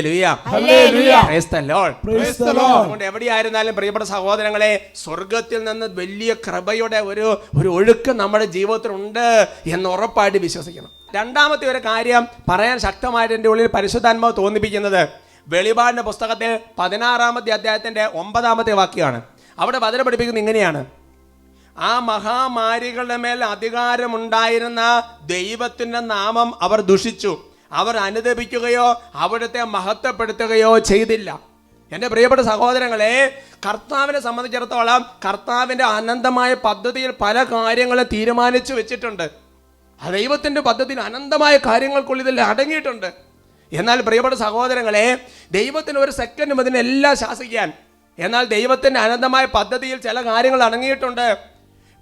ലുയ്യ. അതുകൊണ്ട് എവിടെയായിരുന്നാലും പ്രിയപ്പെട്ട സഹോദരങ്ങളെ സ്വർഗത്തിൽ നിന്ന് വലിയ കൃപയുടെ ഒരു ഒരു ഒഴുക്ക് നമ്മുടെ ജീവിതത്തിലുണ്ട് എന്ന് ഉറപ്പായിട്ട് വിശ്വസിക്കണം. രണ്ടാമത്തെ ഒരു കാര്യം പറയാൻ ശക്തമായിട്ട് എന്റെ ഉള്ളിൽ പരിശുദ്ധാത്മാവ് തോന്നിപ്പിക്കുന്നത് വെളിപാടിന്റെ പുസ്തകത്തിൽ പതിനാറാമത്തെ അധ്യായത്തിന്റെ ഒമ്പതാമത്തെ വാക്യമാണ്. അവിടെ വചന പഠിപ്പിക്കുന്നത് ഇങ്ങനെയാണ്. ആ മഹാമാരികളുടെ മേൽ അധികാരമുണ്ടായിരുന്ന ദൈവത്തിന്റെ നാമം അവർ ദുഷിച്ചു. അവർ അനുദപിക്കുകയോ അവിടുത്തെ മഹത്വപ്പെടുത്തുകയോ ചെയ്തില്ല. എന്റെ പ്രിയപ്പെട്ട സഹോദരങ്ങളെ കർത്താവിനെ സംബന്ധിച്ചിടത്തോളം കർത്താവിന്റെ അനന്തമായ പദ്ധതിയിൽ പല കാര്യങ്ങളും തീരുമാനിച്ചു വെച്ചിട്ടുണ്ട്. ദൈവത്തിന്റെ പദ്ധതിയിൽ അനന്തമായ കാര്യങ്ങൾക്കുള്ളിൽ അടങ്ങിയിട്ടുണ്ട്. എന്നാൽ പ്രിയപ്പെട്ട സഹോദരങ്ങളെ ദൈവത്തിന് ഒരു സെക്കൻഡും അതിനെല്ലാം ശാസിക്കാൻ. എന്നാൽ ദൈവത്തിന്റെ അനന്തമായ പദ്ധതിയിൽ ചില കാര്യങ്ങൾ അടങ്ങിയിട്ടുണ്ട്.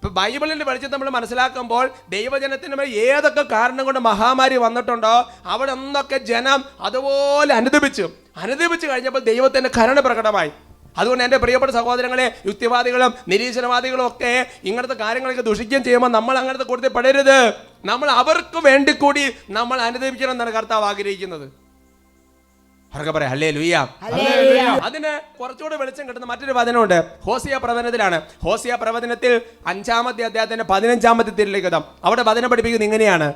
ഇപ്പൊ ബൈബിളിന്റെ വെളിച്ചം നമ്മൾ മനസ്സിലാക്കുമ്പോൾ ദൈവജനത്തിന് മേൽ ഏതൊക്കെ കാരണം കൊണ്ട് മഹാമാരി വന്നിട്ടുണ്ടോ അവിടെ ഒന്നൊക്കെ ജനം അതുപോലെ അനുദപിച്ചു. അനുദപിച്ചു കഴിഞ്ഞപ്പോൾ ദൈവത്തിന്റെ കരുണ പ്രകടമായി. അതുകൊണ്ട് എന്റെ പ്രിയപ്പെട്ട സഹോദരങ്ങളെ യുക്തിവാദികളും നിരീശ്വരവാദികളും ഒക്കെ ഇങ്ങനത്തെ കാര്യങ്ങളൊക്കെ ദുഷിക്കുകയും ചെയ്യുമ്പോൾ നമ്മൾ അങ്ങനത്തെ കൂടുതൽ പെടരുത്. നമ്മൾ അവർക്ക് വേണ്ടി കൂടി നമ്മൾ അനുദപിക്കണം എന്നാണ് കർത്താവ് ആഗ്രഹിക്കുന്നത്. അവർക്ക് പറയാം. ഹല്ലേ ലുയ്യ അതിന് കുറച്ചുകൂടെ വെളിച്ചം കിട്ടുന്ന മറ്റൊരു വചനമുണ്ട്. ഹോസിയ പ്രവചനത്തിലാണ്. ഹോസിയ പ്രവചനത്തിൽ അഞ്ചാമത്തെ അദ്ദേഹത്തിന്റെ പതിനഞ്ചാമത്തെ തിരുലിഖിതം അവിടെ വചനം പഠിപ്പിക്കുന്നത് ഇങ്ങനെയാണ്.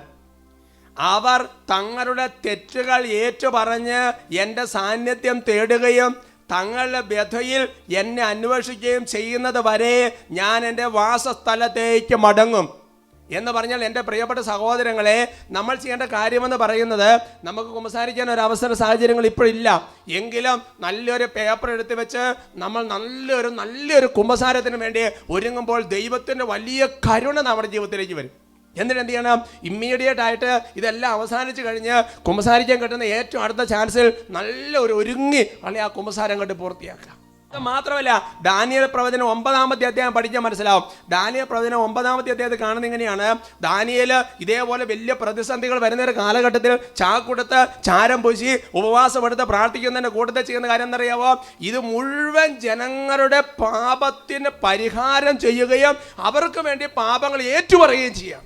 അവർ തങ്ങളുടെ തെറ്റുകൾ ഏറ്റുപറഞ്ഞ് എന്റെ സാന്നിധ്യം തേടുകയും തങ്ങളുടെ വ്യഥയിൽ എന്നെ അന്വേഷിക്കുകയും ചെയ്യുന്നത് വരെ ഞാൻ എന്റെ വാസസ്ഥലത്തേക്ക് മടങ്ങും. എന്ന് പറഞ്ഞാൽ എന്റെ പ്രിയപ്പെട്ട സഹോദരങ്ങളെ നമ്മൾ ചെയ്യേണ്ട കാര്യമെന്ന് പറയുന്നത് നമുക്ക് കുമ്പസാരിക്കാൻ ഒരു അവസര സാഹചര്യങ്ങൾ ഇപ്പോഴില്ല എങ്കിലും നല്ലൊരു പേപ്പർ എടുത്ത് വെച്ച് നമ്മൾ നല്ലൊരു നല്ലൊരു കുമ്പസാരത്തിന് വേണ്ടി ഒരുങ്ങുമ്പോൾ ദൈവത്തിന്റെ വലിയ കരുണ നമ്മുടെ ജീവിതത്തിലേക്ക് വരും. എന്നിട്ട് എന്ത് ചെയ്യണം? ഇമ്മീഡിയറ്റ് ആയിട്ട് ഇതെല്ലാം അവസാനിച്ച് കഴിഞ്ഞ് കുമ്പസാരിക്കാൻ കിട്ടുന്ന ഏറ്റവും അടുത്ത ചാൻസിൽ നല്ല ഒരു ഒരുങ്ങി അല്ലെങ്കിൽ ആ കുമ്പസാരം കണ്ട് പൂർത്തിയാക്കാം. മാത്രമല്ല ദാനിയൽ പ്രവചനം ഒമ്പതാമത്തെ അധ്യായം പഠിക്കാൻ മനസ്സിലാവും. ദാനിയൽ പ്രവചനം ഒമ്പതാമത്തെ അധ്യായത്തിൽ കാണുന്ന എങ്ങനെയാണ്? ദാനിയൽ ഇതേപോലെ വലിയ പ്രതിസന്ധികൾ വരുന്ന ഒരു കാലഘട്ടത്തിൽ ചാക്കുടുത്ത് ചാരം പൊശി ഉപവാസം എടുത്ത് പ്രാർത്ഥിക്കുന്നതിന്റെ കൂട്ടത്തിൽ ചെയ്യുന്ന കാര്യം എന്നറിയാവോ ഇത് മുഴുവൻ ജനങ്ങളുടെ പാപത്തിന് പരിഹാരം ചെയ്യുകയും അവർക്ക് വേണ്ടി പാപങ്ങൾ ഏറ്റുപറയുകയും ചെയ്യാം.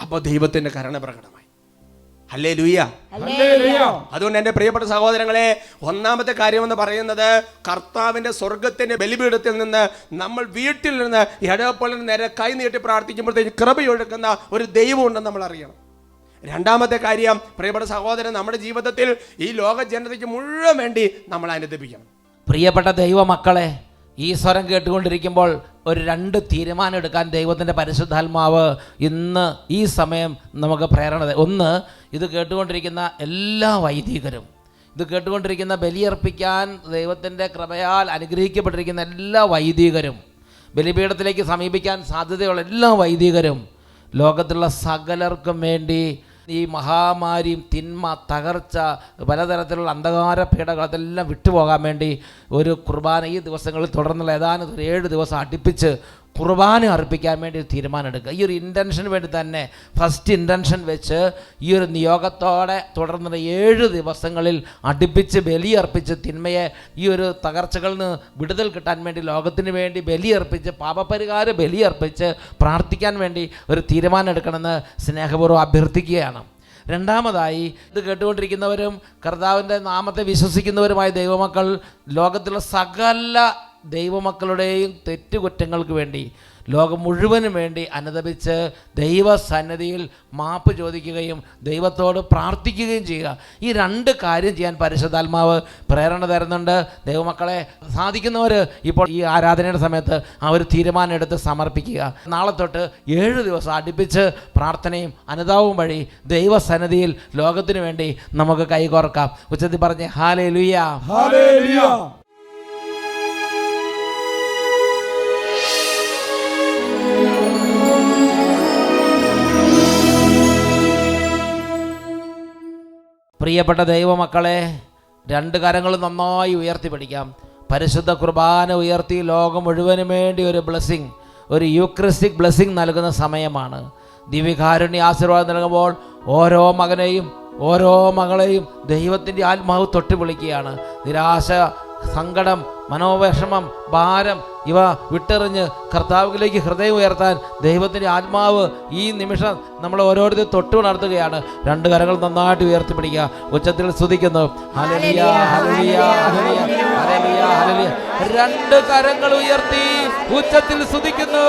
അപ്പോൾ ദൈവത്തിന്റെ കരുണ പ്രകടമായി. അല്ലേ ലൂയ ഹല്ലേലൂയ. അതുകൊണ്ട് എന്റെ പ്രിയപ്പെട്ട സഹോദരങ്ങളെ ഒന്നാമത്തെ കാര്യം എന്ന് പറയുന്നത് കർത്താവിന്റെ സ്വർഗത്തിന്റെ ബലിപീഠത്തിൽ നിന്ന് നമ്മൾ വീട്ടിൽ നിന്ന് ഇടപോലെ നേരെ കൈ നീട്ടി പ്രാർത്ഥിക്കുമ്പോഴത്തേക്ക് കൃപയൊഴുക്കുന്ന ഒരു ദൈവമുണ്ടെന്ന് നമ്മൾ അറിയണം. രണ്ടാമത്തെ കാര്യം പ്രിയപ്പെട്ട സഹോദരൻ നമ്മുടെ ജീവിതത്തിൽ ഈ ലോക ജനതയ്ക്ക് മുഴുവൻ വേണ്ടി നമ്മൾ അനുദപിക്കണം. പ്രിയപ്പെട്ട ദൈവമക്കളെ ഈ സ്വരം കേട്ടുകൊണ്ടിരിക്കുമ്പോൾ ഒരു രണ്ട് തീരുമാനം എടുക്കാൻ ദൈവത്തിന്റെ പരിശുദ്ധാത്മാവ് ഇന്ന് ഈ സമയം നമുക്ക് പ്രേരണ. ഒന്ന് ഇത് കേട്ടുകൊണ്ടിരിക്കുന്ന എല്ലാ വൈദികരും ഇത് കേട്ടുകൊണ്ടിരിക്കുന്ന ബലിയർപ്പിക്കാൻ ദൈവത്തിന്റെ കൃപയാൽ അനുഗ്രഹിക്കപ്പെട്ടിരിക്കുന്ന എല്ലാ വൈദികരും ബലിപീഠത്തിലേക്ക് സമീപിക്കാൻ സാധ്യതയുള്ള എല്ലാ വൈദികരും ലോകത്തുള്ള സകലർക്കും വേണ്ടി ഈ മഹാമാരിയും തിന്മ തകർച്ച പലതരത്തിലുള്ള അന്ധകാര പീഡകൾ അതെല്ലാം വിട്ടുപോകാൻ വേണ്ടി ഒരു കുർബാന ഈ ദിവസങ്ങളിൽ തുടർന്നുള്ള ഏതാനും ഏഴ് ദിവസം അടുപ്പിച്ച് കുർബാന അർപ്പിക്കാൻ വേണ്ടി തീരുമാനം എടുക്കുക. ഈ ഒരു ഇന്റൻഷന് വേണ്ടി തന്നെ ഫസ്റ്റ് ഇന്റൻഷൻ വെച്ച് ഈ ഒരു നിയോഗത്തോടെ തുടർന്നുള്ള ഏഴ് ദിവസങ്ങളിൽ അടുപ്പിച്ച് ബലിയർപ്പിച്ച് തിന്മയെ ഈ ഒരു തകർച്ചകളിൽ നിന്ന് വിടുതൽ കിട്ടാൻ വേണ്ടി ലോകത്തിന് വേണ്ടി ബലിയർപ്പിച്ച് പാപപരിഹാര ബലിയർപ്പിച്ച് പ്രാർത്ഥിക്കാൻ വേണ്ടി ഒരു തീരുമാനം എടുക്കണമെന്ന് സ്നേഹപൂർവം അഭ്യർത്ഥിക്കുകയാണ്. രണ്ടാമതായി ഇത് കേട്ടുകൊണ്ടിരിക്കുന്നവരും കർത്താവിന്റെ നാമത്തെ വിശ്വസിക്കുന്നവരുമായ ദൈവമക്കൾ ലോകത്തിലുള്ള സകല ദൈവമക്കളുടെയും തെറ്റുകുറ്റങ്ങൾക്ക് വേണ്ടി ലോകം മുഴുവനും വേണ്ടി അനുദപിച്ച് ദൈവസന്നിധിയിൽ മാപ്പ് ചോദിക്കുകയും ദൈവത്തോട് പ്രാർത്ഥിക്കുകയും ചെയ്യുക. ഈ രണ്ട് കാര്യം ചെയ്യാൻ പരിശുദ്ധാത്മാവ് പ്രേരണ തരുന്നുണ്ട്. ദൈവമക്കളെ സാധിക്കുന്നവർ ഇപ്പോൾ ഈ ആരാധനയുടെ സമയത്ത് ആ ഒരു തീരുമാനം എടുത്ത് സമർപ്പിക്കുക. നാളെ തൊട്ട് ഏഴ് ദിവസം അടുപ്പിച്ച് പ്രാർത്ഥനയും അനുതാപവും വഴി ദൈവസന്നിധിയിൽ ലോകത്തിനു വേണ്ടി നമുക്ക് കൈകോർക്കാം. ഉച്ചത്തിൽ പറഞ്ഞ് ഹാലേ ലുയ്യ പ്രിയപ്പെട്ട ദൈവമക്കളെ രണ്ട് കരങ്ങൾ നന്നായി ഉയർത്തി പിടിക്കാം പരിശുദ്ധ കുർബാന ഉയർത്തി ലോകം മുഴുവനും വേണ്ടി ഒരു ബ്ലെസ്സിങ് ഒരു യൂക്രിസ്റ്റിക് ബ്ലെസ്സിങ് നൽകുന്ന സമയമാണ്. ദിവ്യകാരുണ്യ ആശീർവാദം നൽകുമ്പോൾ ഓരോ മകനെയും ഓരോ മകളെയും ദൈവത്തിന്റെ ആത്മാവ് തൊട്ട് വിളിക്കുകയാണ് നിരാശ സങ്കടം മനോവിഷമം ഭാരം ഇവ വിട്ടെറിഞ്ഞ് കർത്താവിലേക്ക് ഹൃദയം ഉയർത്താൻ ദൈവത്തിന്റെ ആത്മാവ് ഈ നിമിഷം നമ്മൾ ഓരോരുത്തരും തൊട്ട് ഉണർത്തുകയാണ്. രണ്ട് കരങ്ങൾ നന്നായിട്ട് ഉയർത്തിപ്പിടിക്കുക. ഉച്ചത്തിൽ സ്തുതിക്കുന്നു. രണ്ട് കരങ്ങൾ ഉയർത്തി ഉച്ചത്തിൽ സ്തുതിക്കുന്നു.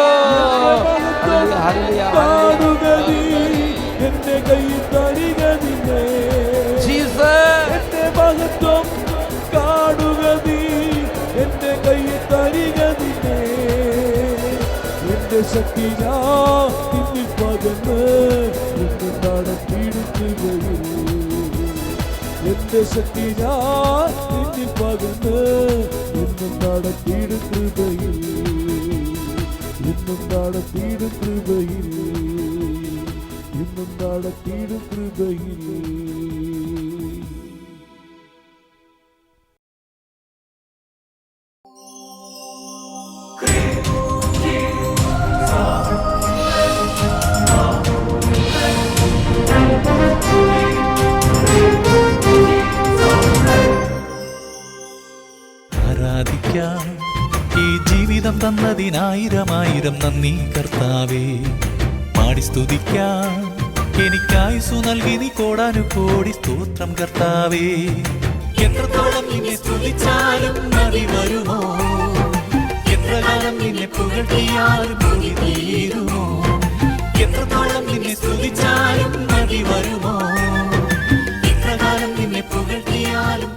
എന്റെ ശക്തി ഞാൻ നിന്നിൽ പകർന്ന് എന്നെ നടത്തിയിടുകയിൽ എന്റെ ശക്തി ഞാൻ നിന്നിൽ പകർന്ന് എന്നും നടത്തിയിടും കൃപയിൽ എന്നും നടത്തിയിടും അതിനായിരമായിരം നന്ദി കർത്താവേ. പാടി സ്തുതിക്കാൻ എനിക്കായുസു നൽകി നീ കോടാനു കോടി സ്തോത്രം കർത്താവേ. എത്രത്തോളം നിന്നെ സ്തുതിച്ചാലും നദി വരുമോ? എത്രകാലം നിന്നെ പുകഴ്ത്തിയാലും തീരുമോ? എത്രത്തോളം നിന്നെ സ്തുതിച്ചാലും മതി വരുമോ? എത്രകാലം നിന്നെ പുകഴ്ത്തിയാലും